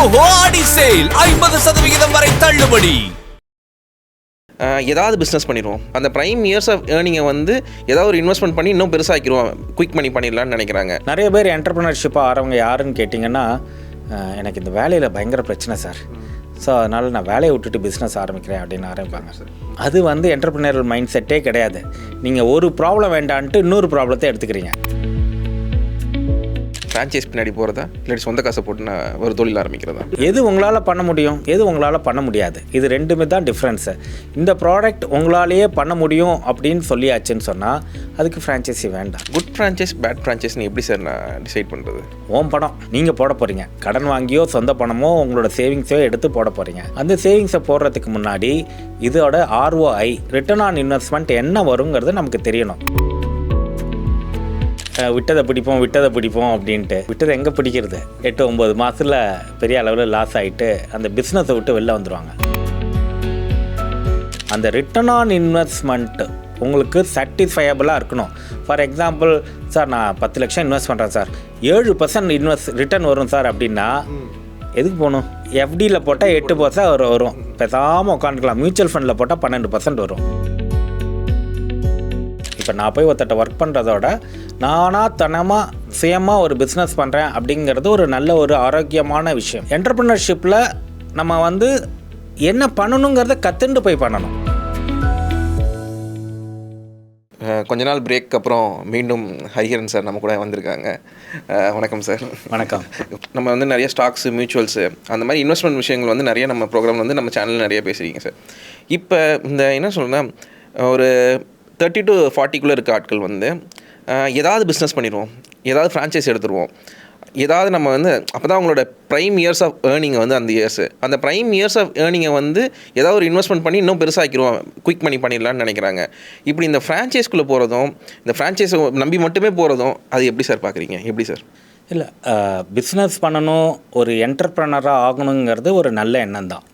ஜோஹோ ஆடி sale. ஐம்பது சதவிகிதம் வரை தள்ளுபடி. ஏதாவது பிஸ்னஸ் பண்ணிடுவோம். அந்த ப்ரைம் இயர்ஸ் ஆஃப் ஏர்னிங்கை வந்து ஏதாவது ஒரு இன்வெஸ்ட்மெண்ட் பண்ணி இன்னும் பெருசாக்கிடுவோம். குயிக் மணி பண்ணிடலாம்னு நினைக்கிறாங்க. நிறைய பேர் என்டர்பிரினர்ஷிப்பாக ஆறவங்க யாருன்னு கேட்டிங்கன்னா எனக்கு இந்த வேலையில் பயங்கர பிரச்சனை சார். ஸோ அதனால் நான் வேலையை விட்டுட்டு பிஸ்னஸ் ஆரம்பிக்கிறேன் அப்படின்னு ஆரம்பிப்பாங்க. அது வந்து என்டர்பிரினர் மைண்ட் செட்டே கிடையாது. நீங்கள் ஒரு ப்ராப்ளம் வேண்டான்ட்டு இன்னொரு ப்ராப்ளத்தை எடுத்துக்கிறீங்க. ஃப்ரான்ச்சைஸ் பின்னாடி போகிறதா இல்லாட்டி சொந்த காசை போட்டு நான் ஒரு தொழில் ஆரம்பிக்கிறதா? எது உங்களால் பண்ண முடியும்? எது உங்களால் பண்ண முடியாது? இது ரெண்டுமே தான் டிஃப்ரென்ஸு இந்த ப்ராடக்ட் உங்களாலேயே பண்ண முடியும் அப்படின்னு சொல்லியாச்சுன்னு சொன்னால் அதுக்கு ஃப்ரான்ச்சைசி வேண்டாம். குட் ஃப்ரான்ச்சைஸ் பேட் ஃப்ரான்ச்சைஸ்னு எப்படி சார் நான் டிசைட் பண்ணுறது ஓம் பணம். நீங்கள் போட போகிறீங்க கடன் வாங்கியோ சொந்த பணமோ உங்களோட சேவிங்ஸோ எடுத்து போட போகிறீங்க அந்த சேவிங்ஸை போடுறதுக்கு முன்னாடி இதோட ஆர்ஓஐ ரிட்டர்ன் ஆன் இன்வெஸ்ட்மெண்ட் என்ன வருங்கிறது நமக்கு தெரியணும். விட்டதை பிடிப்போம் விட்டதை பிடிப்போம் அப்படின்ட்டு. விட்டதை எங்கே பிடிக்கிறது? எட்டு ஒம்பது மாதத்தில் பெரிய அளவில் லாஸ் ஆகிட்டு அந்த பிஸ்னஸை விட்டு வெளில வந்துடுவாங்க அந்த ரிட்டர்ன் ஆன் இன்வெஸ்ட்மெண்ட் உங்களுக்கு சாட்டிஸ்ஃபையபுளாக இருக்கணும். ஃபார் எக்ஸாம்பிள் சார் நான் பத்து லட்சம் இன்வெஸ்ட் பண்ணுறேன் சார் ஏழு பர்சன்ட் இன்வெஸ்ட் ரிட்டர்ன் வரும் சார் அப்படின்னா எதுக்கு போகணும்? எஃப்டியில் போட்டால் எட்டு பர்சன்ட் வரும். வரும். பேசாமல் உட்காந்துக்கலாம். மியூச்சுவல் ஃபண்டில் போட்டால் பன்னெண்டு பர்சன்ட் வரும். இப்போ நான் போய் ஒருத்தட்ட ஒர்க் பண்ணுறதோட நானாக தனமாக சுயமாக ஒரு பிஸ்னஸ் பண்ணுறேன் அப்படிங்கிறது ஒரு நல்ல ஒரு ஆரோக்கியமான விஷயம். என்டர்பிரினர்ஷிப்பில் நம்ம வந்து என்ன பண்ணணுங்கிறத கற்றுண்டு போய் பண்ணணும். கொஞ்ச நாள் பிரேக் அப்புறம் மீண்டும் ஹரிஹரன் சார் நம்ம கூட வந்திருக்காங்க. வணக்கம் சார் வணக்கம். நம்ம வந்து நிறைய ஸ்டாக்ஸ் மியூச்சுவல்ஸு அந்த மாதிரி இன்வெஸ்ட்மெண்ட் விஷயங்கள் வந்து நிறைய நம்ம ப்ரோக்ராம் வந்து நம்ம சேனலில் நிறைய பேசுகிறீங்க சார் இப்போ இந்த என்ன சொல்றேன்னா ஒரு தேர்ட்டி டு ஃபார்ட்டிக்குள்ளே இருக்க ஆட்கள் வந்து ஏதாவது பிஸ்னஸ் பண்ணிடுவோம். ஏதாவது ஃப்ரான்ச்சைஸ் எடுத்துருவோம். ஏதாவது நம்ம வந்து அப்போ தான் அவங்களோட ப்ரைம் இயர்ஸ் ஆஃப் ஏர்னிங்கை வந்து அந்த இயர்ஸ் அந்த ப்ரைம் இயர்ஸ் ஆஃப் ஏர்னிங்கை வந்து ஏதாவது ஒரு இன்வெஸ்ட்மெண்ட் பண்ணி இன்னும் பெருசாக்கிடுவோம். குயிக் மணி பண்ணிடலான்னு நினைக்கிறாங்க. இப்படி இந்த ஃப்ரான்ச்சைஸ்குள்ளே போகிறதும் இந்த ஃப்ரான்ச்சைஸை நம்பி மட்டுமே போகிறதும் அது எப்படி சார் பார்க்குறீங்க எப்படி சார் இல்லை பிஸ்னஸ் பண்ணணும் ஒரு என்டர்ப்ரனராக ஆகணுங்கிறது ஒரு நல்ல எண்ணம் தான்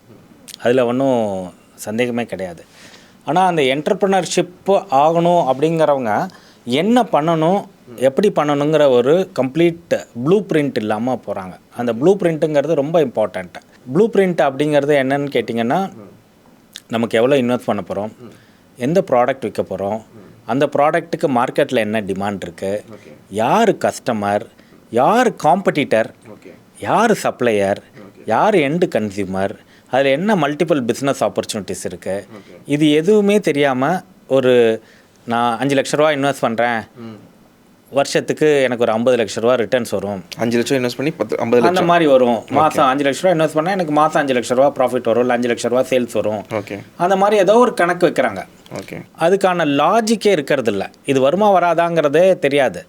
அதில் ஒன்றும் சந்தேகமே கிடையாது. ஆனால் அந்த என்டர்ப்ரனர்ஷிப்பு ஆகணும் அப்படிங்கிறவங்க என்ன பண்ணணும் எப்படி பண்ணணுங்கிற ஒரு கம்ப்ளீட் ப்ளூ பிரிண்ட் இல்லாமல் போகிறாங்க அந்த ப்ளூ பிரிண்ட்டுங்கிறது ரொம்ப இம்பார்ட்டண்ட்டு ப்ளூ பிரிண்ட் அப்படிங்கிறது என்னன்னு கேட்டிங்கன்னா நமக்கு எவ்வளோ இன்வெஸ்ட் பண்ண போகிறோம் எந்த ப்ராடக்ட் விற்க போகிறோம் அந்த ப்ராடக்ட்டுக்கு மார்க்கெட்டில் என்ன டிமாண்ட் இருக்குது யார் கஸ்டமர் யார் காம்படிட்டர் யார் சப்ளையர் யார் எண்டு கன்சியூமர் அதில் என்ன மல்டிபிள் பிஸ்னஸ் ஆப்பர்ச்சுனிட்டிஸ் இருக்குது இது எதுவுமே தெரியாமல் ஒரு நான் அஞ்சு லட்ச ரூபா இன்வெஸ்ட் பண்ணுறேன் வருஷத்துக்கு எனக்கு ஒரு ஐம்பது லட்ச ரூபா ரிட்டர்ன்ஸ் வரும். அஞ்சு லட்சம் இன்வெஸ்ட் பண்ணி பத்து ஐம்பது அந்த மாதிரி வரும். மாதம் அஞ்சு லட்ச ரூபா இன்வெஸ்ட் பண்ணால் எனக்கு மாதம் அஞ்சு லட்ச ரூபா ப்ராஃபிட் வரும் இல்லை அஞ்சு லட்ச ரூபா சேல்ஸ் வரும். ஓகே அந்த மாதிரி ஏதோ ஒரு கணக்கு வைக்கிறாங்க. ஓகே அதுக்கான லாஜிக்கே இருக்கிறது இல்ல. இது வருமா வராதாங்கிறதே தெரியாது.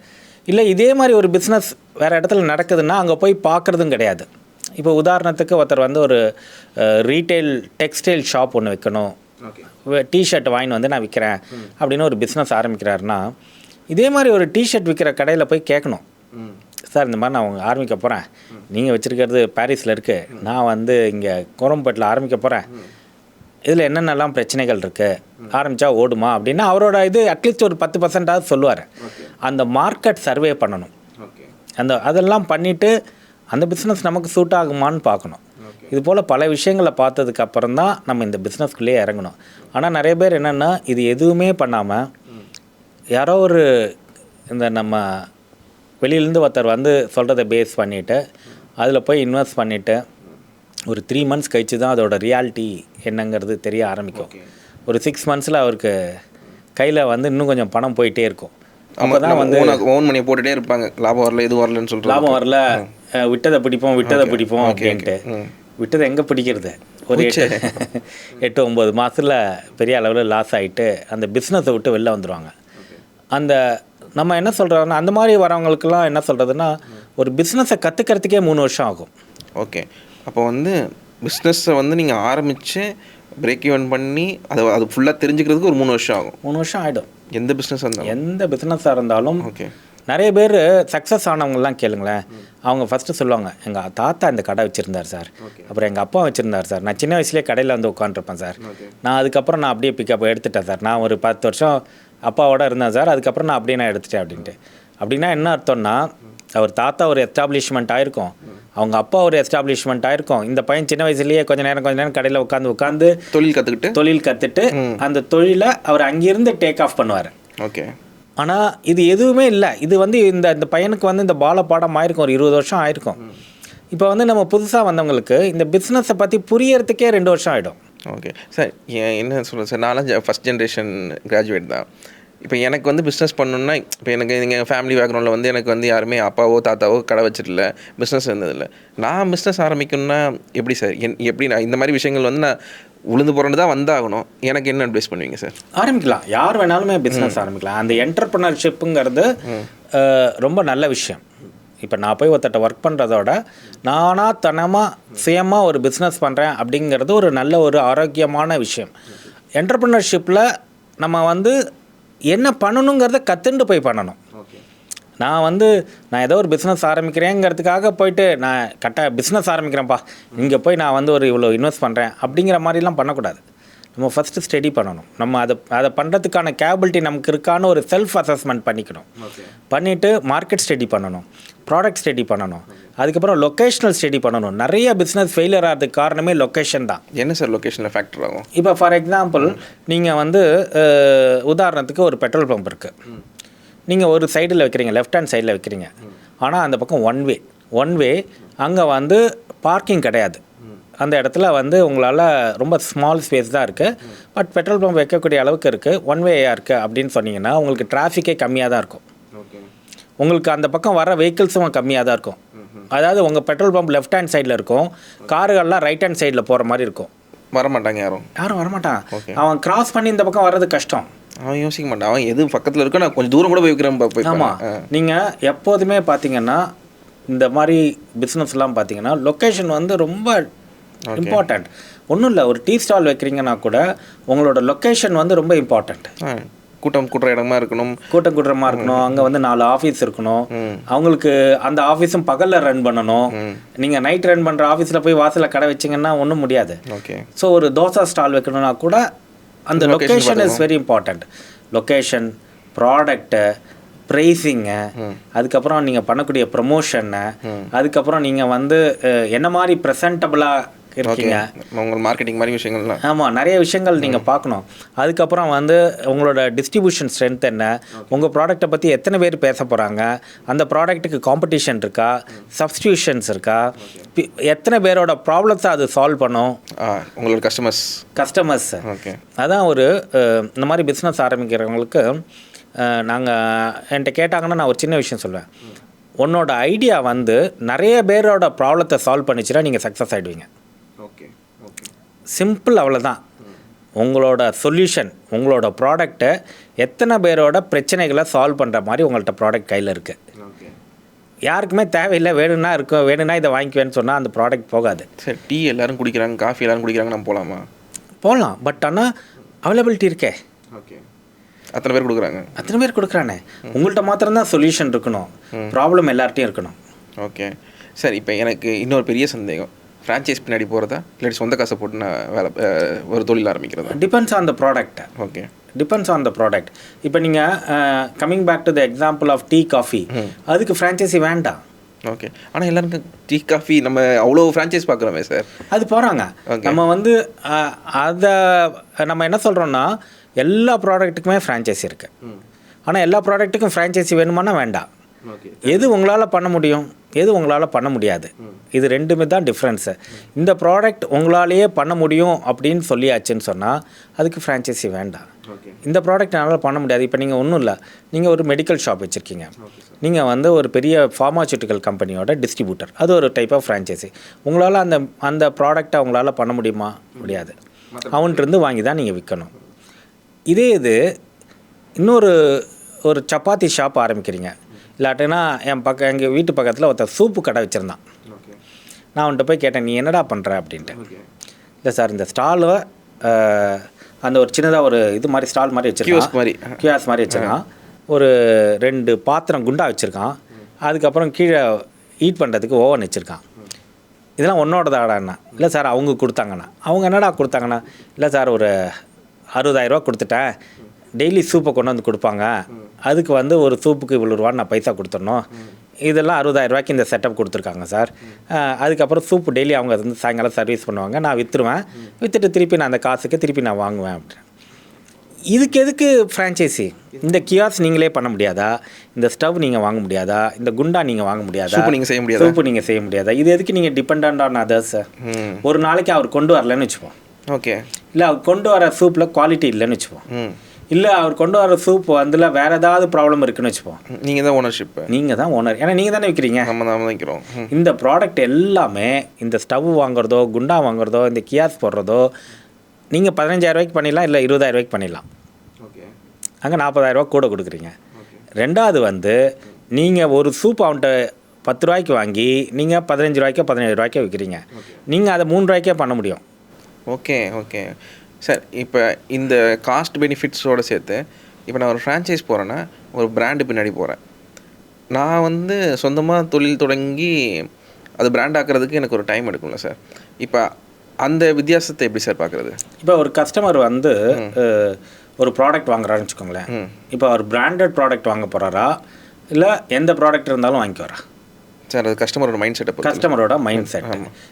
இல்லை இதே மாதிரி ஒரு பிஸ்னஸ் வேறு இடத்துல நடக்குதுன்னா அங்கே போய் பார்க்குறதும் கிடையாது. இப்போ உதாரணத்துக்கு ஒருத்தர் வந்து ஒரு ரீட்டைல் டெக்ஸ்டைல் ஷாப் ஒன்று வைக்கணும். டிஷர்ட் வாங்கி வந்து நான் விற்கிறேன் அப்படின்னு ஒரு பிஸ்னஸ் ஆரம்பிக்கிறாருன்னா இதே மாதிரி ஒரு டிஷர்ட் விற்கிற கடையில் போய் கேட்கணும் சார் இந்த மாதிரி நான் உங்க ஆரம்பிக்க போகிறேன் நீங்கள் வச்சுருக்கிறது பாரிஸில் இருக்குது நான் வந்து இங்கே கோரம்பேட்டில் ஆரம்பிக்க போகிறேன் இதில் என்னென்னலாம் பிரச்சனைகள் இருக்குது ஆரம்பித்தா ஓடுமா? அப்படின்னா அவரோட இது அட்லீஸ்ட் ஒரு பத்து பர்சன்டாவது சொல்லுவார். அந்த மார்க்கெட் சர்வே பண்ணணும். அந்த அதெல்லாம் பண்ணிவிட்டு அந்த பிஸ்னஸ் நமக்கு சூட் ஆகுமான்னு பார்க்கணும். இது போல் பல விஷயங்களை பார்த்ததுக்கு அப்புறம் தான் நம்ம இந்த பிஸ்னஸ்குள்ளேயே இறங்கணும். ஆனால் நிறைய பேர் என்னென்னா இது எதுவுமே பண்ணாமல் யாரோ ஒரு இந்த நம்ம வெளியிலேருந்து ஒருத்தர் வந்து சொல்கிறத பேஸ் பண்ணிவிட்டு அதில் போய் இன்வெஸ்ட் பண்ணிவிட்டு ஒரு த்ரீ மந்த்ஸ் கழிச்சு தான் அதோட ரியாலிட்டி என்னங்கிறது தெரிய ஆரம்பிக்கும். ஒரு சிக்ஸ் மந்த்ஸில் அவருக்கு கையில் வந்து இன்னும் கொஞ்சம் பணம் போயிட்டே இருக்கும். அப்போ தான் வந்து ஓன் மணியை போட்டுட்டே இருப்பாங்க. லாபம் வரல இது வரலன்னு சொல்றாங்க லாபம் வரல விட்டதை பிடிப்போம் விட்டதை பிடிப்போம் அப்படின்ட்டு. விட்டதை எங்கே பிடிக்கிறது? ஒரு எட்டு எட்டு ஒம்பது மாதத்தில் பெரிய அளவில் லாஸ் ஆகிட்டு அந்த பிஸ்னஸை விட்டு வெளில வந்துடுவாங்க அந்த நம்ம என்ன சொல்கிறோம்னா அந்த மாதிரி வரவங்களுக்கெல்லாம் என்ன சொல்கிறதுன்னா ஒரு பிஸ்னஸை கற்றுக்கிறதுக்கே மூணு வருஷம் ஆகும். ஓகே. அப்போ வந்து பிஸ்னஸை வந்து நீங்கள் ஆரம்பித்து பிரேக் ஈவன் பண்ணி அதை அது ஃபுல்லாக தெரிஞ்சுக்கிறதுக்கு ஒரு மூணு வருஷம் ஆகும். மூணு வருஷம் ஆகிடும் எந்த பிஸ்னஸ் இருந்தாலும்? எந்த பிஸ்னஸாக இருந்தாலும் ஓகே நிறைய பேர் சக்ஸஸ் ஆனவங்கலாம் கேளுங்களேன். அவங்க ஃபஸ்ட்டு சொல்லுவாங்க எங்கள் தாத்தா இந்த கடை வச்சுருந்தார் சார். அப்புறம் எங்கள் அப்பா வச்சுருந்தார் சார். நான் சின்ன வயசுலேயே கடையில் வந்து உட்காந்துருப்பேன் சார். நான் அதுக்கப்புறம் நான் அப்படியே பிக்கப் எடுத்துட்டேன் சார். நான் ஒரு பத்து வருஷம் அப்பாவோட இருந்தேன் சார். அதுக்கப்புறம் நான் அப்படியே நான் எடுத்துட்டேன் அப்படின்ட்டு. அப்படின்னா என்ன அர்த்தம்னா அவர் தாத்தா ஒரு எஸ்டாப்ளிஷ்மெண்ட் ஆயிருக்கும். அவங்க அப்பா ஒரு எஸ்டாப்ளிஷ்மெண்ட் ஆயிருக்கும். இந்த பையன் சின்ன வயசுலயே கொஞ்ச நேரம் கொஞ்ச நேரம் கடையில் உட்காந்து உட்காந்து தொழில் கற்றுக்கிட்டு தொழில் கற்றுட்டு அந்த தொழிலை அவர் அங்கிருந்து டேக் ஆஃப் பண்ணுவார். ஓகே. ஆனால் இது எதுவுமே இல்லை. இது வந்து இந்த இந்த பையனுக்கு வந்து இந்த பால பாடம் ஆயிருக்கும். ஒரு இருபது வருஷம் ஆயிருக்கும். இப்போ வந்து நம்ம புதுசாக வந்தவங்களுக்கு இந்த பிஸ்னஸை பற்றி புரியறதுக்கே ரெண்டு வருஷம் ஆகிடும் ஓகே. சார் என்ன சொல்கிறது சார் நான்லாம் ஃபஸ்ட் ஜென்ரேஷன் கிராஜுவேட் தான். இப்போ எனக்கு வந்து பிஸ்னஸ் பண்ணணுன்னா இப்போ எனக்கு எங்கள் ஃபேமிலி பேக்ரவுண்டில் வந்து எனக்கு வந்து யாருமே அப்பாவோ தாத்தாவோ கடை வச்சிடல பிஸ்னஸ் இருந்ததில்ல. நான் பிஸ்னஸ் ஆரம்பிக்கணும்னா எப்படி சார் என் எப்படி நான் இந்த மாதிரி விஷயங்கள் வந்து நான் உளுந்து புரண்டு தான் வந்தாகணும். எனக்கு என்ன அட்வைஸ் பண்ணுவீங்க சார் ஆரம்பிக்கலாம். யார் வேணாலுமே பிஸ்னஸ் ஆரம்பிக்கலாம். அந்த என்டர்பிரினர்ஷிப்புங்கிறது ரொம்ப நல்ல விஷயம். இப்போ நான் போய் ஒருத்தட்ட ஒர்க் பண்ணுறதோட நானாக தனமாக சுயமாக ஒரு பிஸ்னஸ் பண்ணுறேன் அப்படிங்கிறது ஒரு நல்ல ஒரு ஆரோக்கியமான விஷயம். என்டர்பிரினர்ஷிப்பில் நம்ம வந்து என்ன பண்ணணுங்கிறத கற்றுண்டு போய் பண்ணணும். நான் வந்து நான் ஏதோ ஒரு பிஸ்னஸ் ஆரம்பிக்கிறேங்கிறதுக்காக போயிட்டு நான் கரெக்டாக பிஸ்னஸ் ஆரம்பிக்கிறேன்ப்பா. இங்கே போய் நான் வந்து ஒரு இவ்வளோ இன்வெஸ்ட் பண்ணுறேன் அப்படிங்கிற மாதிரிலாம் பண்ணக்கூடாது. நம்ம ஃபஸ்ட்டு ஸ்டடி பண்ணணும். நம்ம அதை அதை பண்ணுறதுக்கான கேபிலிட்டி நமக்கு இருக்கான்னு ஒரு செல்ஃப் அசஸ்மெண்ட் பண்ணிக்கணும் பண்ணிவிட்டு மார்க்கெட் ஸ்டடி பண்ணணும். ப்ராடக்ட் ஸ்டடி பண்ணணும். அதுக்கப்புறம் லொக்கேஷனல் ஸ்டடி பண்ணணும். நிறைய பிஸ்னஸ் ஃபெயிலியர் ஆகிறதுக்கு காரணமே லொக்கேஷன் தான். என்ன சார் லொக்கேஷனில் ஃபேக்டர் ஆகும்? இப்போ ஃபார் எக்ஸாம்பிள் நீங்கள் வந்து உதாரணத்துக்கு ஒரு பெட்ரோல் பம்ப் இருக்குது நீங்கள் ஒரு சைடில் வைக்கிறீங்க லெஃப்ட் ஹேண்ட் சைடில் வைக்கிறீங்க. ஆனால் அந்த பக்கம் ஒன் வே ஒன் வே அங்கே வந்து பார்க்கிங் கிடையாது. அந்த இடத்துல வந்து உங்களால் ரொம்ப ஸ்மால் ஸ்பேஸ் தான் இருக்குது பட் பெட்ரோல் பம்ப் வைக்கக்கூடிய அளவுக்கு இருக்குது ஒன் வேயாக இருக்குது அப்படின்னு சொன்னீங்கன்னா உங்களுக்கு டிராஃபிக்கே கம்மியாக தான் இருக்கும். ஓகே உங்களுக்கு அந்த பக்கம் வர வெஹிக்கிள்ஸும் கம்மியாக தான் இருக்கும். அதாவது உங்கள் பெட்ரோல் பம்ப் லெஃப்ட் ஹேண்ட் சைடில் இருக்கும். காருகள்லாம் ரைட் ஹேண்ட் சைடில் போகிற மாதிரி இருக்கும். வரமாட்டாங்க யாரும். யாரும் வரமாட்டான். அவன் கிராஸ் பண்ணி இந்த பக்கம் வர்றது கஷ்டம். அவன் யோசிக்க மாட்டான். அவன் எது பக்கத்தில் இருக்கோ நான் கொஞ்சம் தூரம் கூட போய் வைக்கிறேன் பா- போய் ஆமாம். நீங்கள் எப்போதுமே பார்த்தீங்கன்னா இந்த மாதிரி பிஸ்னஸ்லாம் பார்த்தீங்கன்னா லொக்கேஷன் வந்து ரொம்ப இம்பார்ட்டண்ட் ஒன்றும் இல்லை ஒரு டீ ஸ்டால் வைக்கிறீங்கன்னா கூட உங்களோட லொக்கேஷன் வந்து ரொம்ப இம்பார்ட்டண்ட் கூட்டம் கூட்டுற இடமா இருக்கணும். கூட்டம் கூட்டமாக இருக்கணும். அங்கே வந்து நாலு ஆஃபீஸ் இருக்கணும். அவங்களுக்கு அந்த ஆஃபீஸும் பகலில் ரன் பண்ணணும். நீங்கள் நைட் ரன் பண்ணுற ஆஃபீஸில் போய் வாசலில் கடை வச்சிங்கன்னா ஒன்றும் முடியாது. ஓகே. ஸோ ஒரு தோசை ஸ்டால் வைக்கணும்னா கூட அந்த location is very important location product pricing அதுக்கப்புறம் நீங்கள் பண்ணக்கூடிய ப்ரமோஷன்னு அதுக்கப்புறம் நீங்கள் வந்து என்ன மாதிரி ப்ரெசன்டபுளாக இருக்கீங்க. உங்க மார்க்கெட்டிங் மாதிரி விஷயங்கள்லாம். ஆமாம் நிறைய விஷயங்கள் நீங்கள் பார்க்கணும். அதுக்கப்புறம் வந்து உங்களோட டிஸ்ட்ரிபியூஷன் ஸ்ட்ரென்த் என்ன? உங்கள் ப்ராடக்ட்டை பற்றி எத்தனை பேர் பேச போகிறாங்க அந்த ப்ராடக்ட்டுக்கு காம்படிஷன் இருக்கா? சப்ஸ்டியூஷன்ஸ் இருக்கா? எத்தனை பேரோட ப்ராப்ளத்தை அது சால்வ் பண்ணும்? உங்களோட கஸ்டமர்ஸ் கஸ்டமர்ஸ் ஓகே அதான் ஒரு இந்த மாதிரி பிஸ்னஸ் ஆரம்பிக்கிறவங்களுக்கு நாங்கள் என்கிட்ட கேட்டாங்கன்னா நான் ஒரு சின்ன விஷயம் சொல்லுவேன் உன்னோட ஐடியா வந்து நிறைய பேரோட ப்ராப்ளத்தை சால்வ் பண்ணிச்சுன்னா நீங்கள் சக்ஸஸ் ஆகிடுவீங்க சிம்பிள் அவ்வளோதான் உங்களோட சொல்யூஷன் உங்களோட ப்ராடக்ட்டை எத்தனை பேரோட பிரச்சனைகளை சால்வ் பண்ணுற மாதிரி உங்கள்கிட்ட ப்ராடக்ட் கையில் இருக்குது யாருக்குமே தேவையில்லை வேணும்னா இருக்கும் வேணும்னா இதை வாங்கிக்குவேன்னு சொன்னால் அந்த ப்ராடக்ட் போகாது. சரி டீ எல்லாரும் குடிக்கிறாங்க காஃபி எல்லாரும் குடிக்கிறாங்க நம்ம போகலாமா போகலாம் பட் ஆனால் அவைலபிலிட்டி இருக்கே. ஓகே அத்தனை பேர் கொடுக்குறாங்க? அத்தனை பேர் கொடுக்குறானே. உங்கள்கிட்ட மாத்திரம்தான் சொல்யூஷன் இருக்கணும். ப்ராப்ளம் எல்லார்ட்டையும் இருக்கணும். ஓகே சார் இப்போ எனக்கு இன்னொரு பெரிய சந்தேகம். ஃப்ரான்ச்சைஸ் பின்னாடி போகிறதா இல்லாட்டி சொந்த காசை போட்டு நான் வேலை ஒரு தொழில் ஆரம்பிக்கிறதா? Depends on the product okay depends on the product இப்போ நீங்கள் coming back to the example of tea coffee அதுக்கு ஃப்ரான்ச்சைசி வேண்டாம். ஓகே ஆனால் எல்லாருக்கும் டீ காஃபி நம்ம அவ்வளோ ஃப்ரான்ச்சைஸ் பார்க்குறோமே சார் அது போகிறாங்க. நம்ம வந்து அதை நம்ம என்ன சொல்கிறோம்னா எல்லா ப்ராடக்ட்டுக்குமே ஃப்ரான்ச்சைசி இருக்குது ஆனால் எல்லா ப்ராடக்ட்டுக்கும் ஃப்ரான்ச்சைசி வேணுமானா வேண்டாம். எது உங்களால் பண்ண முடியும்? எது உங்களால் பண்ண முடியாது? இது ரெண்டுமே தான் டிஃப்ரென்ஸு இந்த ப்ராடக்ட் உங்களாலேயே பண்ண முடியும் அப்படின்னு சொல்லியாச்சுன்னு சொன்னால் அதுக்கு ஃப்ரான்ச்சைசி வேண்டாம். இந்த ப்ராடக்ட் என்னால் பண்ண முடியாது. இப்போ நீங்கள் ஒன்றும் இல்லை. நீங்கள் ஒரு மெடிக்கல் ஷாப் வச்சுருக்கீங்க. நீங்கள் வந்து ஒரு பெரிய ஃபார்மாசூட்டிக்கல் கம்பெனியோட டிஸ்ட்ரிபியூட்டர் அது ஒரு டைப் ஆஃப் ஃப்ரான்ச்சைசி உங்களால் அந்த அந்த ப்ராடக்ட்டை உங்களால் பண்ண முடியுமா? முடியாது. அவன்கிட்டருந்து வாங்கி தான் நீங்கள் விற்கணும் இதே இது இன்னொரு ஒரு சப்பாத்தி ஷாப் ஆரம்பிக்கிறீங்க. இல்லாட்டினா என் பக்கம் எங்கள் வீட்டு பக்கத்தில் ஒருத்தர் சூப்பு கடை வச்சுருந்தான். நான் அவன்கிட்ட போய் கேட்டேன் நீ என்னடா பண்ணுற அப்படின்ட்டு. இல்லை சார் இந்த ஸ்டாலில் அந்த ஒரு சின்னதாக ஒரு இது மாதிரி ஸ்டால் மாதிரி வச்சுருக்கான். மாதிரி. கியாஸ் மாதிரி வச்சுருக்கான். ஒரு ரெண்டு பாத்திரம் குண்டா வச்சுருக்கான். அதுக்கப்புறம் கீழே ஈட் பண்ணுறதுக்கு ஓவன் வச்சுருக்கான். இதெல்லாம் உன்னோடதாடாண்ணா இல்லை சார் அவங்க கொடுத்தாங்கண்ணா அவங்க என்னடா கொடுத்தாங்கண்ணா இல்லை சார் ஒரு அறுபதாயிரரூவா கொடுத்துட்டேன். டெய்லி சூப்பை கொண்டு வந்து கொடுப்பாங்க. அதுக்கு வந்து ஒரு சூப்புக்கு இவ்வளோ ரூபான்னு நான் பைசா கொடுத்துடணும். இதெல்லாம் அறுபதாயிரம் ரூபாய்க்கு இந்த செட்டப் கொடுத்துருக்காங்க சார். அதுக்கப்புறம் சூப் டெய்லி அவங்க வந்து சாயங்காலம் சர்வீஸ் பண்ணுவாங்க. நான் விற்றுருவேன் விற்றுட்டு திருப்பி நான் அந்த காசுக்கு திருப்பி நான் வாங்குவேன் அப்படின்னு இதுக்கு எதுக்கு ஃப்ரான்ச்சைசி இந்த கியாஸ் நீங்களே பண்ண முடியாதா? இந்த ஸ்டவ் நீங்கள் வாங்க முடியாதா? இந்த குண்டா நீங்கள் வாங்க முடியாதா? சூப்பு நீங்க செய்ய முடியாதா? சூப்பு நீங்கள் செய்ய முடியாதா? இது எதுக்கு நீங்கள் டிபெண்ட் ஆன் அதர்ஸ் ஒரு நாளைக்கு அவர் கொண்டு வரலன்னு வச்சுப்போம். ஓகே. இல்லை அவர் கொண்டு வர சூப்பில் குவாலிட்டி இல்லைன்னு வச்சுப்போம். இல்லை அவர் கொண்டு வர சூப் வந்துல வேறு ஏதாவது ப்ராப்ளம் இருக்குன்னு வச்சுப்போம். நீங்கள் தான் ஓனர்ஷிப்பு நீங்கள் தான் ஓனர் ஏன்னா நீங்கள் தானே விற்கிறீங்க நம்ம தான் வைக்கிறோம். ம். இந்த ப்ராடக்ட் எல்லாமே இந்த ஸ்டவ் வாங்குறதோ குண்டா வாங்குறதோ இந்த கியாஸ் போடுறதோ நீங்கள் பதினஞ்சாயிரம் ரூபாய்க்கு பண்ணிடலாம் இல்லை இருபதாயிரம் ரூபாய்க்கு பண்ணிடலாம். ஓகே. அங்கே நாற்பதாயிரரூவா கூட கொடுக்குறீங்க. ரெண்டாவது வந்து நீங்கள் ஒரு சூப் அவன்கிட்ட பத்து ரூபாய்க்கு வாங்கி நீங்கள் பதினஞ்சு ரூபாய்க்கோ பதினேழு ரூபாய்க்கோ விற்கிறீங்க நீங்கள் அதை மூணு ரூபாய்க்கே பண்ண முடியும். Okay okay. சார் இப்போ இந்த காஸ்ட் பெனிஃபிட்ஸோடு சேர்த்து இப்போ நான் ஒரு ஃப்ரான்ச்சைஸ் போகிறேன்னா ஒரு பிராண்டு பின்னாடி போகிறேன் நான் வந்து சொந்தமாக தொழில் தொடங்கி அது பிராண்ட் ஆக்கிறதுக்கு எனக்கு ஒரு டைம் எடுக்கும்ல சார். இப்போ அந்த வித்தியாசத்தை எப்படி சார் பார்க்குறது இப்போ ஒரு கஸ்டமர் வந்து ஒரு ப்ராடக்ட் வாங்குறாருன்னு வச்சுக்கோங்களேன். இப்போ அவர் பிராண்டட் ப்ராடக்ட் வாங்க போகிறாரா இல்லை எந்த ப்ராடக்ட் இருந்தாலும் வாங்கிக்குவாரா சார் அது கஸ்டமரோட மைண்ட் செட்டை பொறுத்து. கஸ்டமரோட மைண்ட் செட்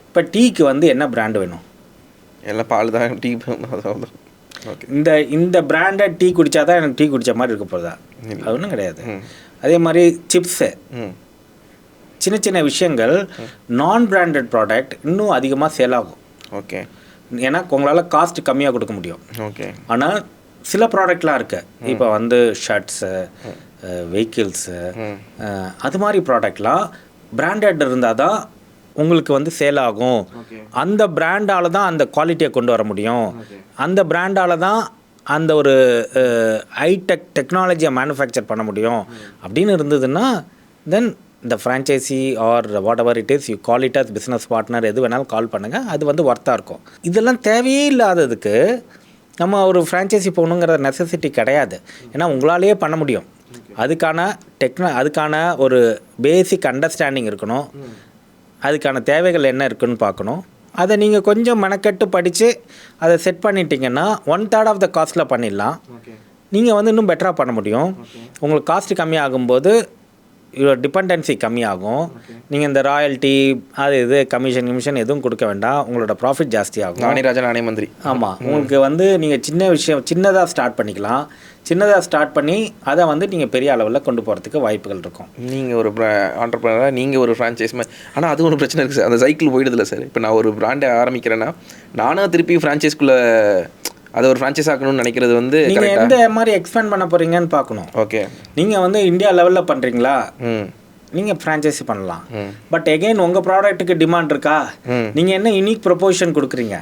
இப்போ டீக்கு வந்து என்ன பிராண்டு வேணும்? எல்லாம் பால் தான் டீ அதாவது ஓகே இந்த இந்த பிராண்டட் டீ குடிச்சாதான் எனக்கு டீ குடிச்ச மாதிரி இருக்க போகுதா? அது ஒன்றும் கிடையாது. அதே மாதிரி சிப்ஸு சின்ன சின்ன விஷயங்கள் நான் பிராண்டட் ப்ராடக்ட் இன்னும் அதிகமாக சேல் ஆகும். ஓகே ஏன்னா உங்களால் காஸ்ட் கம்மியாக கொடுக்க முடியும். ஓகே ஆனால் சில ப்ராடக்ட்லாம் இருக்கு. இப்போ வந்து ஷர்ட்ஸு வெஹிக்கிள்ஸு அது மாதிரி ப்ராடக்ட்லாம் பிராண்டட் இருந்தால் தான் உங்களுக்கு வந்து சேல் ஆகும். அந்த பிராண்டால தான் அந்த குவாலிட்டியை கொண்டு வர முடியும். அந்த பிராண்டால தான் அந்த ஒரு ஹைடெக் டெக்னாலஜியை மேனுஃபேக்சர் பண்ண முடியும். அப்படின்னு இருந்ததுன்னா தென் இந்த franchisee or whatever it is you call it as business partner எது வேணாலும் கால் பண்ணுங்கள் அது வந்து ஒர்த்தாக இருக்கும். இதெல்லாம் தேவையே இல்லாததுக்கு நம்ம ஒரு ஃப்ரான்ச்சைசி போகணுங்கிற நெசசிட்டி கிடையாது. ஏன்னா உங்களாலேயே பண்ண முடியும். அதுக்கான டெக்னா அதுக்கான ஒரு பேசிக் அண்டர்ஸ்டாண்டிங் இருக்கணும். அதுக்கான தேவைகள் என்ன இருக்குன்னு பார்க்கணும். அதை நீங்கள் கொஞ்சம் மெனக்கெட்டு படித்து அதை செட் பண்ணிட்டீங்கன்னா ஒன் தேர்ட் ஆஃப் த காஸ்ட்டில் பண்ணிடலாம். நீங்கள் வந்து இன்னும் பெட்டராக பண்ண முடியும். உங்களுக்கு காஸ்ட் கம்மியாகும்போது டிபெண்டன்சி கம்மியாகும். நீங்கள் இந்த ராயல்ட்டி அது இது கமிஷன் கமிஷன் எதுவும் கொடுக்க வேண்டாம். உங்களோட ப்ராஃபிட் ஜாஸ்தி ஆகும் ராஜா நானே மந்திரி ஆமாம் உங்களுக்கு வந்து நீங்கள் சின்ன விஷயம் சின்னதாக ஸ்டார்ட் பண்ணிக்கலாம். சின்னதாக ஸ்டார்ட் பண்ணி அதை வந்து நீங்கள் பெரிய அளவில் கொண்டு போகிறதுக்கு வாய்ப்புகள் இருக்கும். நீங்கள் ஒரு ஆண்டர்பிரனராக நீங்கள் ஒரு ஃப்ரான்ச்சைஸ் ஆனால் அது ஒரு பிரச்சனை இருக்குது சார் அந்த சைக்கிள் போயிடுதுல சார் இப்போ நான் ஒரு பிராண்டை ஆரம்பிக்கிறேன்னா நானும் திருப்பி ஃப்ரான்ச்சைஸ்குள்ளே அதை ஒரு ஃப்ரான்ச்சைஸ் ஆக்கணும்னு நினைக்கிறது வந்து நீங்கள் எந்த மாதிரி எக்ஸ்பேண்ட் பண்ண போகிறீங்கன்னு பார்க்கணும். ஓகே நீங்கள் வந்து இந்தியா லெவலில் பண்ணுறீங்களா ம். நீங்கள் ஃப்ரான்ச்சைசி பண்ணலாம். பட் எகைன் உங்கள் ப்ராடக்ட்டுக்கு டிமாண்ட் இருக்கா? ம். நீங்கள் என்ன யூனிக் ப்ரொபோஷன் கொடுக்குறீங்க?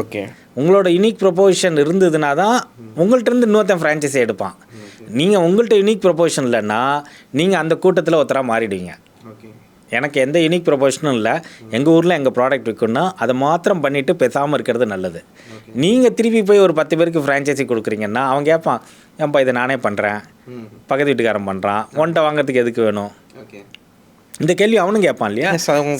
ஓகே உங்களோட யூனிக் ப்ரொபோஷன் இருந்ததுனா தான் உங்கள்ட்ட இருந்து இன்னொருத்தன் ஃப்ரான்ச்சைசி எடுப்பான். நீங்கள் உங்கள்கிட்ட யூனிக் ப்ரொபோஷன் இல்லைன்னா நீங்கள் அந்த கூட்டத்தில் ஒருத்தராக மாறிடுவீங்க. எனக்கு எந்த யூனிக் ப்ரொபோஷனும் இல்லை. எங்கள் ஊரில் எங்கள் ப்ராடக்ட் விற்கணும்னா அதை மாத்திரம் பண்ணிவிட்டு பேசாமல் இருக்கிறது நல்லது. நீங்கள் திருப்பி போய் ஒரு பத்து பேருக்கு ஃப்ரான்ச்சைசி கொடுக்குறீங்கன்னா அவன் கேட்பான் ஏன்பா இதை நானே பண்ணுறேன் பக்கத்து வீட்டுக்காரன் பண்ணுறான் ஒன்ட்ட வாங்குறதுக்கு எதுக்கு வேணும்? இந்த கேள்வி அவனும் கேட்பான் இல்லையா?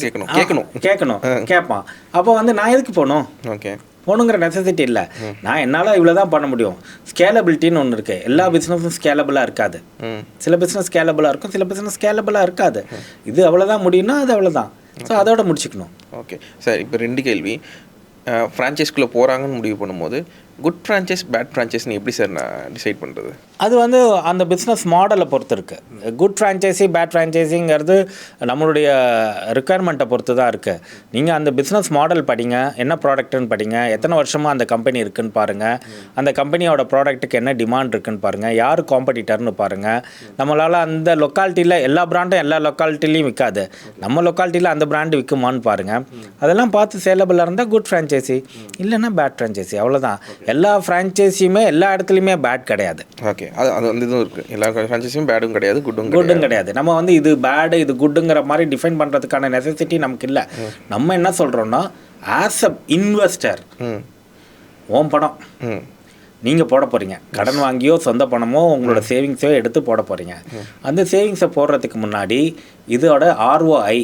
கேட்கணும். கேட்கணும். கேட்கணும். கேட்பான். அப்போ வந்து நான் எதுக்கு போகணும்? ஓகே போகணுங்கிற நெசசிட்டி இல்லை. நான் என்னால் இவ்வளோ தான் பண்ண முடியும். ஸ்கேலபிலிட்டின்னு ஒன்று இருக்குது எல்லா பிஸ்னஸும் ஸ்கேலபிளாக இருக்காது. சில பிஸ்னஸ் ஸ்கேலபிளாக இருக்கும் சில பிஸ்னஸ் ஸ்கேலபிளாக இருக்காது. இது அவ்வளோதான் முடியும்னா அது அவ்வளோதான் ஸோ அதோட முடிச்சுக்கணும். ஓகே சார் இப்போ ரெண்டு கேள்வி. ஃப்ரான்ச்சைஸ்குள்ளே போகிறாங்கன்னு முடிவு பண்ணும்போது குட் ஃப்ரான்ச்சைஸ் பேட் ஃப்ரான்ச்சைஸ்னு எப்படி சார் நான் டிசைட் பண்ணுறது அது வந்து அந்த பிஸ்னஸ் மாடலை பொறுத்து இருக்குது குட் ஃப்ரான்ச்சைஸி பேட் ஃப்ரான்ச்சைஸிங்கிறது நம்மளுடைய ரிக்குயர்மெண்ட்டை பொறுத்து தான் இருக்குது நீங்கள் அந்த பிஸ்னஸ் மாடல் படிங்க என்ன ப்ராடக்ட்டுன்னு படிங்க எத்தனை வருஷமாக அந்த கம்பெனி இருக்குன்னு பாருங்கள் அந்த கம்பெனியோட ப்ராடக்ட்டுக்கு என்ன டிமாண்ட் இருக்குன்னு பாருங்கள் யார் காம்படிட்டர்னு பாருங்கள் நம்மளால் அந்த லொக்காலிட்டியில் எல்லா பிராண்டும் எல்லா லொக்காலிட்டிலையும் விற்காது நம்ம லொக்காலிட்டியில் அந்த பிராண்டு விற்குமான்னு பாருங்கள் அதெல்லாம் பார்த்து சேலபிளாக இருந்தால் குட் ஃப்ரான்ச்சைஸி இல்லைன்னா பேட் ஃப்ரான்ச்சைஸி அவ்வளோதான் எல்லா ஃப்ரான்ச்சைசியுமே எல்லா இடத்துலையுமே பேட் கிடையாது. ஓகே அது அது வந்து இதுவும் இருக்குது எல்லா ஃப்ரான்ச்சைஸும் பேடும் கிடையாது குட்டும் குட்டும் கிடையாது. நம்ம வந்து இது பேடு இது குட்டுங்கிற மாதிரி டிஃபைன் பண்ணுறதுக்கான நெசசிட்டி நமக்கு இல்லை. நம்ம என்ன சொல்கிறோம்னா ஆஸ் அ இன்வெஸ்டர் ம். ஓம் பணம். ம். நீங்கள் போட போகிறீங்க கடன் வாங்கியோ சொந்த பணமோ உங்களோட சேவிங்ஸோ எடுத்து போட போகிறீங்க அந்த சேவிங்ஸை போடுறதுக்கு முன்னாடி இதோட ஆர்ஓஐ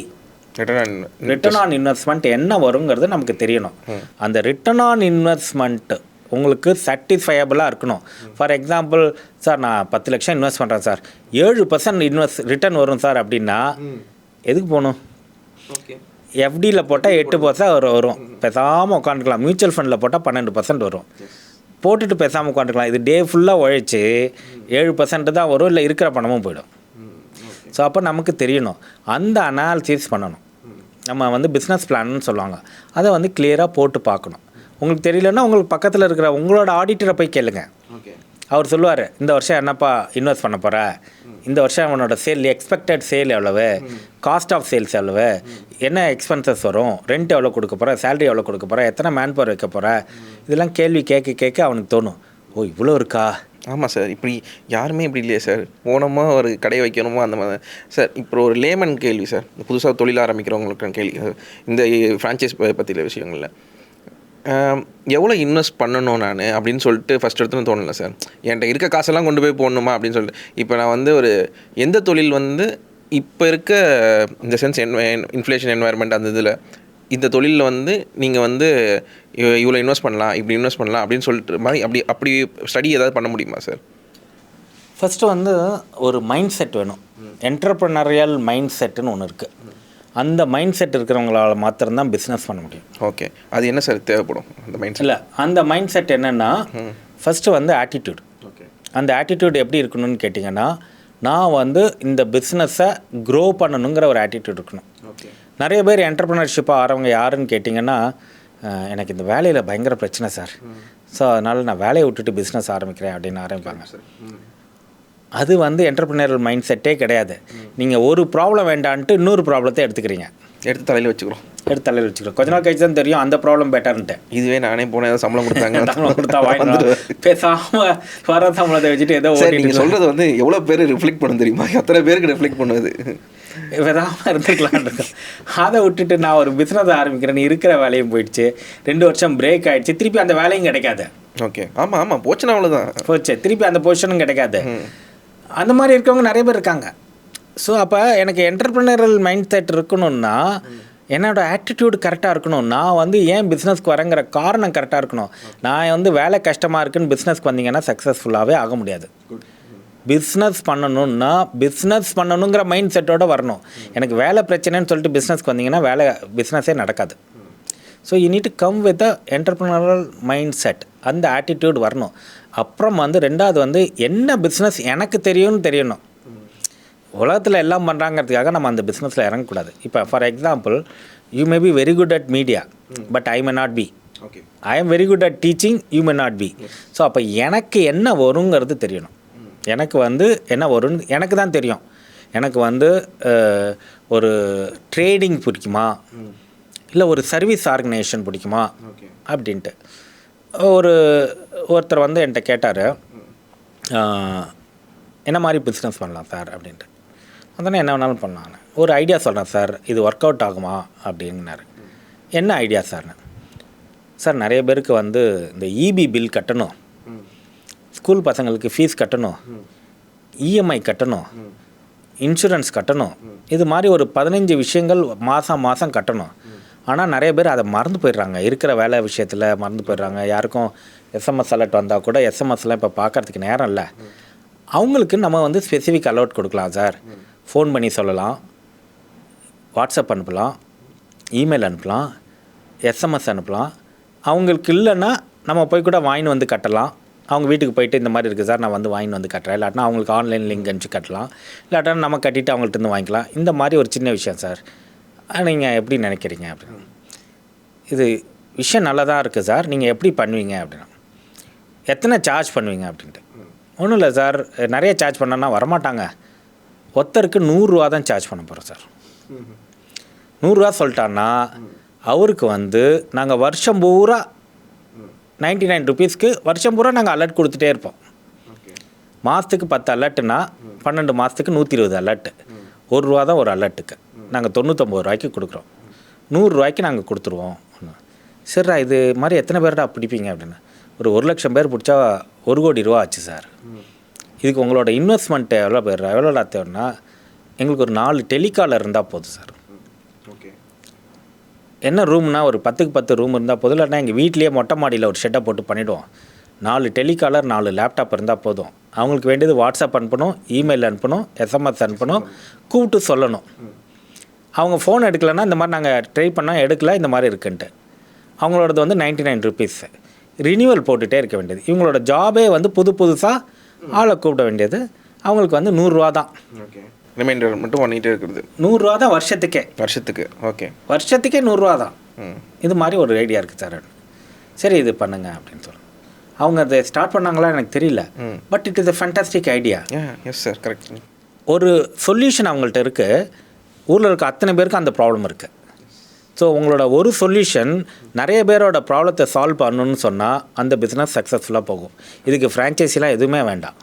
ரிட்டர்ன் ஆன் இன்வெஸ்ட்மெண்ட் என்ன வருங்கிறது நமக்கு தெரியணும். அந்த ரிட்டர்ன் ஆன் இன்வெஸ்ட்மெண்ட் உங்களுக்கு சாட்டிஸ்ஃபையபிளாக இருக்கணும். ஃபார் எக்ஸாம்பிள் சார் நான் பத்து லட்சம் இன்வெஸ்ட் பண்ணுறேன் சார் ஏழு பர்சன்ட் இன்வெஸ்ட் ரிட்டர்ன் வரும் சார் அப்படின்னா எதுக்கு போகணும்? எஃப்டியில் போட்டால் எட்டு பர்சன்ட் வரும் வரும். பேசாமல் உட்காந்துக்கலாம். மியூச்சுவல் ஃபண்டில் போட்டால் பன்னெண்டு பர்சன்ட் வரும். போட்டுட்டு பேசாமல் உட்காந்துக்கலாம். இது டே ஃபுல்லாக உழைச்சி ஏழு பர்சன்ட் தான் வரும் இல்லை இருக்கிற பணமும் போயிடும். ஸோ அப்போ நமக்கு தெரியணும். அந்த அனாலிசிஸ் பண்ணணும். நம்ம வந்து பிஸ்னஸ் பிளான்னு சொல்லுவாங்க. அதை வந்து கிளியராக போட்டு பார்க்கணும். உங்களுக்கு தெரியலன்னா உங்களுக்கு பக்கத்தில் இருக்கிற உங்களோட ஆடிட்டரை போய் கேளுங்க. அவர் சொல்லுவார் இந்த வருஷம் என்னப்பா இன்வெஸ்ட் பண்ண போகிற இந்த வருஷம் அவனோட சேல் எக்ஸ்பெக்டட் சேல் எவ்வளவு? காஸ்ட் ஆஃப் சேல்ஸ் எவ்வளவு? என்ன எக்ஸ்பென்சஸ் வரும்? ரெண்ட் எவ்வளோ கொடுக்க போகிற சேலரி எவ்வளோ கொடுக்க போகிற எத்தனை மேன் பவர் வைக்க போகிற இதெல்லாம் கேள்வி கேட்க கேட்க அவனுக்கு தோணும். ஓ இவ்வளோ இருக்கா? ஆமாம் சார் இப்படி யாருமே இப்படி இல்லையே சார். போனோமா ஒரு கடை வைக்கணுமோ? அந்த மாதிரி. சார் இப்போ ஒரு லேமன் கேள்வி சார். புதுசாக தொழில் ஆரம்பிக்கிறவங்களுக்கு கேள்வி. இந்த ஃப்ரான்ச்சைஸ் பற்றின விஷயங்களில். எவ்வளோ இன்வெஸ்ட் பண்ணணும் நான் அப்படின்னு சொல்லிட்டு ஃபஸ்ட் எடுத்துன்னு தோணல சார் என்கிட்ட இருக்க காசெல்லாம் கொண்டு போய் போடணுமா அப்படின்னு சொல்லிட்டு. இப்போ நான் வந்து ஒரு எந்த தொழில் வந்து இப்போ இருக்க இந்த சென்ஸ் இன்ஃப்ளேஷன் என்வாயர்மெண்ட் அந்த இதில் இந்த தொழிலில் வந்து நீங்கள் வந்து இவ- இவ்வளோ இன்வெஸ்ட் பண்ணலாம் இப்படி இன்வெஸ்ட் பண்ணலாம் அப்படின்னு சொல்லிட்டு மாதிரி அப்படி அப்படி ஸ்டடி ஏதாவது பண்ண முடியுமா சார் ஃபஸ்ட்டு வந்து ஒரு மைண்ட் செட் வேணும் என்டர்ப்ரனரியல் மைண்ட் செட்டுன்னு ஒன்று இருக்குது அந்த மைண்ட் செட் இருக்கிறவங்களால மாத்திரம்தான் பிஸ்னஸ் பண்ண முடியும். ஓகே அது என்ன சார் தேவைப்படும்? அந்த மைண்ட் செட் இல்லை அந்த மைண்ட் செட் என்னென்னா ஃபஸ்ட்டு வந்து ஆட்டிடியூட் ஓகே அந்த ஆட்டிடியூட் எப்படி இருக்கணும்னு கேட்டிங்கன்னா நான் வந்து இந்த பிஸ்னஸை க்ரோ பண்ணணுங்கிற ஒரு ஆட்டிடியூட் இருக்கணும். ஓகே நிறைய பேர் என்டர்ப்ரனர்ஷிப்பாக ஆறவங்க யாருன்னு கேட்டிங்கன்னா எனக்கு இந்த வேலையில் பயங்கர பிரச்சனை சார் ஸோ அதனால் நான் வேலையை விட்டுட்டு பிஸ்னஸ் ஆரம்பிக்கிறேன் அப்படின்னு ஆரம்பிப்பாங்க. சார் அது வந்து என்டர்ப்ரனரல் மைண்ட் செட்டே கிடையாது. நீங்கள் ஒரு ப்ராப்ளம் வேண்டான்ட்டு இன்னொரு ப்ராப்ளத்தை எடுத்துக்கிறீங்க. எடுத்து தலையில் வச்சுக்கிறோம். எடுத்து தலையில் வச்சுக்கிறோம். கொஞ்ச நாள் கழிச்சு தான் தெரியும் அந்த ப்ராப்ளம் பெட்டர்ன்ட்டு இதுவே நானே போனேன் ஏதாவது சம்பளம் கொடுத்தாங்க. சம்பளம் கொடுத்தா வாங்கிடுவா பேசாமல் வர சம்பளத்தை வச்சுட்டு ஏதோ நீங்கள் சொல்கிறது வந்து எவ்வளோ பேர் ரிஃப்ளெக்ட் பண்ண தெரியுமா? எத்தனை பேருக்கு ரிஃப்ளெக்ட் பண்ணுது விதாமல் இருந்துக்கலான் இருக்கேன் அதை விட்டுட்டு நான் ஒரு பிஸ்னஸ் ஆரம்பிக்கிறேன். இருக்கிற வேலையும் போயிடுச்சு. ரெண்டு வருஷம் பிரேக் ஆயிடுச்சு. திருப்பி அந்த வேலையும் கிடைக்காது. ஓகே. ஆமாம் ஆமாம் போச்சுன்னா அவ்வளோதான் போச்சு. திருப்பி அந்த பொசிஷனும் கிடைக்காது. அந்த மாதிரி இருக்கவங்க நிறைய பேர் இருக்காங்க. ஸோ அப்போ எனக்கு என்டர்பிரினரல் மைண்ட் செட் இருக்கணும்னா என்னோடய ஆட்டிடியூட் கரெக்டாக இருக்கணும் நான் வந்து ஏன் பிஸ்னஸ்க்கு வரேங்கிற காரணம் கரெக்டாக இருக்கணும். நான் வந்து வேலை கஷ்டமாக இருக்குன்னு பிஸ்னஸ்க்கு வந்தீங்கன்னா சக்ஸஸ்ஃபுல்லாகவே ஆக முடியாது. பிஸ்னஸ் பண்ணணும்னா பிஸ்னஸ் பண்ணணுங்கிற மைண்ட் செட்டோடு வரணும். எனக்கு வேலை பிரச்சனைன்னு சொல்லிட்டு பிஸ்னஸ்க்கு வந்தீங்கன்னா வேலை பிஸ்னஸே நடக்காது. So you need to come with a entrepreneurial mind set அந்த ஆட்டிடியூட் வரணும். அப்புறம் வந்து ரெண்டாவது வந்து என்ன பிஸ்னஸ் எனக்கு தெரியும்னு தெரியணும். உலகத்தில் எல்லாம் பண்ணுறாங்கிறதுக்காக நம்ம அந்த பிஸ்னஸில் இறங்கக்கூடாது. இப்போ for example you may be very good at media but I may not be okay I am very good at teaching you may not be so அப்போ எனக்கு என்ன வருங்கிறது தெரியணும். எனக்கு வந்து என்ன வரும்னு எனக்கு தான் தெரியும். எனக்கு வந்து ஒரு ட்ரேடிங் பிடிக்குமா? இல்லை ஒரு சர்வீஸ் ஆர்கனைசேஷன் பிடிக்குமா? அப்படின்ட்டு. ஒரு ஒருத்தர் வந்து என்கிட்ட கேட்டார் என்ன மாதிரி பிஸ்னஸ் பண்ணலாம் சார் அப்படின்ட்டு. அதனால் என்ன வேணாலும் பண்ணலான்னு ஒரு ஐடியா சொல்கிறேன் சார் இது ஒர்க் அவுட் ஆகுமா? அப்படின்னாரு. என்ன ஐடியா சார்னு சார் நிறைய பேருக்கு வந்து இந்த இபி பில் கட்டணும். ஸ்கூல் பசங்களுக்கு ஃபீஸ் கட்டணும். இஎம்ஐ கட்டணும். இன்சூரன்ஸ் கட்டணும். இது மாதிரி ஒரு பதினஞ்சு விஷயங்கள் மாதம் மாதம் கட்டணும். ஆனால் நிறைய பேர் அதை மறந்து போயிடுறாங்க. இருக்கிற வேலை விஷயத்தில் மறந்து போயிடுறாங்க. யாருக்கும் எஸ்எம்எஸ் அலர்ட் வந்தால் கூட எஸ்எம்எஸ்லாம் இப்போ பார்க்கறதுக்கு நேரம் இல்லை. அவங்களுக்கு நம்ம வந்து ஸ்பெசிஃபிக் அலர்ட் கொடுக்கலாம் சார் ஃபோன் பண்ணி சொல்லலாம். வாட்ஸ்அப் அனுப்பலாம். இமெயில் அனுப்பலாம். எஸ்எம்எஸ் அனுப்பலாம். அவங்களுக்கு இல்லைன்னா நம்ம போய் கூட வாங்கின்னு வந்து கட்டலாம். அவங்க வீட்டுக்கு போயிட்டு இந்த மாதிரி இருக்குது சார் நான் வந்து வாங்கின்னு வந்து கட்டுறேன். இல்லாட்டினா அவங்களுக்கு ஆன்லைன் லிங்க் அனுப்பிச்சு கட்டலாம். இல்லாட்டினா நம்ம கட்டிட்டு அவங்கள்ட்ட இருந்து வாங்கிக்கலாம். இந்த மாதிரி ஒரு சின்ன விஷயம் சார் நீங்கள் எப்படி நினைக்கிறீங்க அப்படின்னு. இது விஷயம் நல்லா தான் இருக்குது சார் நீங்கள் எப்படி பண்ணுவீங்க அப்படின்னா எத்தனை சார்ஜ் பண்ணுவீங்க அப்படின்ட்டு. ஒன்றும் இல்லை சார் நிறைய சார்ஜ் பண்ணனா வரமாட்டாங்க. ஒருத்தருக்கு நூறுரூவா தான் சார்ஜ் பண்ண போகிறோம் சார். நூறுரூவா சொல்லிட்டான்னா அவருக்கு வந்து நாங்கள் வருஷம் பூரா நைன்டி நைன் ருபீஸ்க்கு வருஷம் பூரா நாங்கள் அலர்ட் கொடுத்துட்டே இருப்போம். மாதத்துக்கு பத்து அலர்ட்டுனா பன்னெண்டு மாதத்துக்கு நூற்றி இருபது அலர்ட்டு ஒரு ரூபா தான் ஒரு அலர்ட்டுக்கு நாங்கள் தொண்ணூத்தொம்பது ரூபாய்க்கு கொடுக்குறோம். நூறுரூவாய்க்கு நாங்கள் கொடுத்துருவோம். சரிடா இது மாதிரி எத்தனை பேர்டா பிடிப்பீங்க அப்படின்னு. ஒரு ஒரு லட்சம் பேர் பிடிச்சா ஒரு கோடி ரூபா ஆச்சு சார். இதுக்கு உங்களோட இன்வெஸ்ட்மெண்ட் எவ்வளோ பேர் எவ்வளோடா தேவைன்னா எங்களுக்கு ஒரு நாலு டெலிகாலர் இருந்தால் போதும் சார். ஓகே. என்ன ரூம்னா ஒரு பத்துக்கு பத்து ரூம் இருந்தால் போதும் இல்லைன்னா எங்கள் வீட்லேயே மொட்டை மாடியில் ஒரு ஷெட்டை போட்டு பண்ணிவிடுவோம் நாலு டெலிகாலர் நாலு லேப்டாப் இருந்தால் போதும். அவங்களுக்கு வேண்டியது வாட்ஸ்அப் அனுப்பணும் இமெயில் அனுப்பணும் எஸ்எம்எஸ் அனுப்பணும் கூப்பிட்டு சொல்லணும். அவங்க ஃபோன் எடுக்கலைன்னா இந்த மாதிரி நாங்கள் ட்ரை பண்ணால் எடுக்கல இந்த மாதிரி இருக்குன்ட்டு. அவங்களோடது வந்து நைன்ட்டி நைன் ருபீஸ் ரினியூவல் போட்டுகிட்டே இருக்க வேண்டியது. இவங்களோட ஜாபே வந்து புது புதுசாக ஆளை கூப்பிட வேண்டியது. அவங்களுக்கு வந்து நூறுரூவா தான். ஓகே ரிமைண்டர் மட்டும் பண்ணிகிட்டே இருக்கிறது. நூறுரூவா தான் வருஷத்துக்கே. வருஷத்துக்கு. ஓகே வருஷத்துக்கே நூறுரூவா தான். ம். இது மாதிரி ஒரு ஐடியா இருக்குது சார் சரி இது பண்ணுங்க அப்படின்னு சொல்லி அவங்க அதை ஸ்டார்ட் பண்ணாங்களா எனக்கு தெரியல. But it is a fantastic idea yes sir correct ஒரு சொல்யூஷன் அவங்கள்ட்ட இருக்குது ஊரில் இருக்க அத்தனை பேருக்கு அந்த ப்ராப்ளம் இருக்குது ஸோ உங்களோட ஒரு சொல்யூஷன் நிறைய பேரோட ப்ராப்ளத்தை சால்வ் பண்ணணும்னு சொன்னால் அந்த பிஸ்னஸ் சக்ஸஸ்ஃபுல்லாக போகும். இதுக்கு ஃப்ரான்ச்சைஸிலாம் எதுவுமே வேண்டாம்.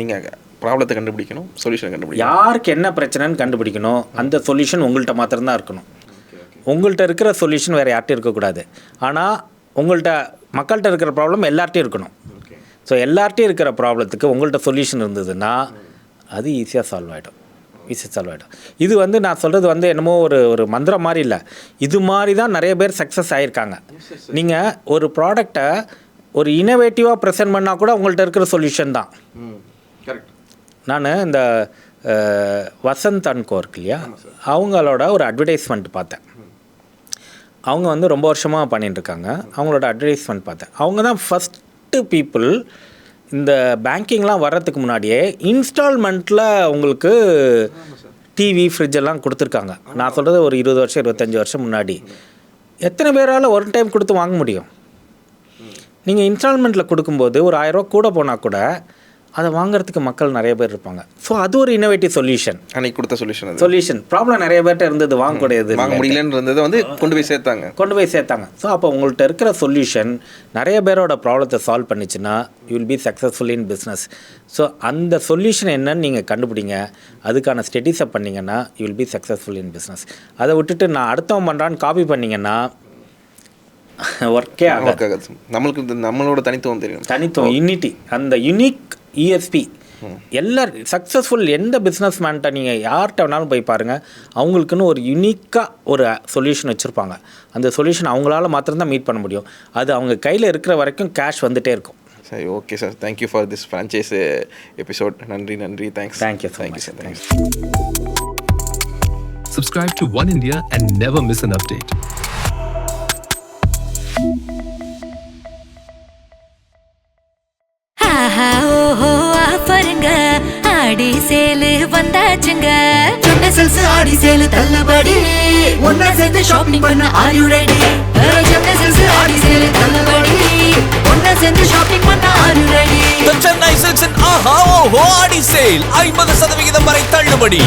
நீங்கள் ப்ராப்ளத்தை கண்டுபிடிக்கணும் சொல்யூஷன் கண்டுபிடிக்கணும். யாருக்கு என்ன பிரச்சனைன்னு கண்டுபிடிக்கணும் அந்த சொல்யூஷன் உங்கள்கிட்ட மாத்திரம்தான் இருக்கணும். உங்கள்கிட்ட இருக்கிற சொல்யூஷன் வேறு யார்ட்டையும் இருக்கக்கூடாது ஆனால் உங்கள்கிட்ட மக்கள்கிட்ட இருக்கிற ப்ராப்ளம் எல்லார்ட்டையும் இருக்கணும். ஸோ எல்லார்ட்டையும் இருக்கிற ப்ராப்ளத்துக்கு உங்கள்கிட்ட சொல்யூஷன் இருந்ததுன்னா அது ஈஸியாக சால்வ் ஆகிடும் ஈஸியாக சால்வ் ஆகிடும் இது வந்து நான் சொல்கிறது வந்து என்னமோ ஒரு ஒரு மந்திரம் மாதிரி இல்லை. இது மாதிரி தான் நிறைய பேர் சக்ஸஸ் ஆகியிருக்காங்க நீங்கள் ஒரு ப்ராடக்டை ஒரு இனோவேட்டிவாக ப்ரெசென்ட் பண்ணால் கூட உங்கள்கிட்ட இருக்கிற சொல்யூஷன் தான். நான் இந்த வசந்த் அன்கோ இருக்கு இல்லையா? அவங்களோட ஒரு அட்வர்டைஸ்மெண்ட் பார்த்தேன். அவங்க வந்து ரொம்ப வருஷமாக பண்ணிட்டு இருக்காங்க. அவங்களோட அட்வர்டைஸ்மெண்ட் பார்த்தேன். அவங்க தான் ஃபஸ்ட்டு பீப்புள் இந்த பேங்கிங்லாம் வர்றதுக்கு முன்னாடியே இன்ஸ்டால்மெண்ட்டில் உங்களுக்கு டிவி ஃப்ரிட்ஜ் எல்லாம் கொடுத்துருக்காங்க. நான் சொல்கிறது ஒரு இருபது வருஷம் இருபத்தஞ்சி வருஷம் முன்னாடி. எத்தனை பேரால் ஒரு டைம் கொடுத்து வாங்க முடியும்? நீங்கள் இன்ஸ்டால்மெண்ட்டில் கொடுக்கும்போது ஒரு ஆயிரரூவா கூட போனால் கூட அதை வாங்குறதுக்கு மக்கள் நிறைய பேர் இருப்பாங்க. ஸோ அது ஒரு இன்னோவேட்டிவ் சொல்யூஷன் அன்னைக்கு கொடுத்த சொல்யூஷன் சொல்யூஷன் ப்ராப்ளம் நிறைய பேர்ட்ட இருந்தது வாங்கக்கூடியது வாங்க முடியலன்றதை வந்து கொண்டு போய் சேர்த்தாங்க. கொண்டு போய் சேர்த்தாங்க. ஸோ அப்போ உங்கள்கிட்ட இருக்கிற சொல்யூஷன் நிறைய பேரோட ப்ராப்ளத்தை solve பண்ணிச்சுன்னா you will be successful in business so அந்த சொல்யூஷன் என்னன்னு நீங்கள் கண்டுபிடிங்க. அதுக்கான ஸ்டெடிஸை பண்ணிங்கன்னா you will be successful in business அதை விட்டுட்டு நான் அடுத்தவன் பண்ணுறான்னு காப்பி பண்ணிங்கன்னா ஒர்க்கே ஆகாது. நமக்கு அது- நம்மளுக்கு நம்மளோட தனித்துவம் தெரியும். தனித்துவம் யூனிட்டி அந்த யூனிக் இஎஸ்பி எல்லா சக்ஸஸ்ஃபுல் எந்த பிஸ்னஸ் மேன்ட்ட நீங்கள் யார்கிட்ட வேணாலும் போய் பாருங்கள் அவங்களுக்குன்னு ஒரு யுனிக்காக ஒரு சொல்யூஷன் வச்சுருப்பாங்க. அந்த சொல்யூஷன் அவங்களால மாத்திரம்தான் மீட் பண்ண முடியும். அது அவங்க கையில் இருக்கிற வரைக்கும் கேஷ் வந்துட்டே இருக்கும். சரி okay sir thank you for this franchise episode நன்றி நன்றி. Thanks thank you much. Sir Thank thanks Subscribe to One India and never miss an update. ஆடி சேலு வந்தாச்சுங்க. சென்னை செல்ஸ் ஆடி சேலு தள்ளுபடி. ஒன்னா சேர்ந்து ஷாப்பிங் பண்ண are you ready Chennai Silks Aadi sale தள்ளுபடி. ஒன்னா சேர்ந்து ஷாப்பிங் பண்ண are you ready The Chennai Silks and Aha Oho Adi Sale ஐம்பது சதவிகிதம் வரை தள்ளுபடி.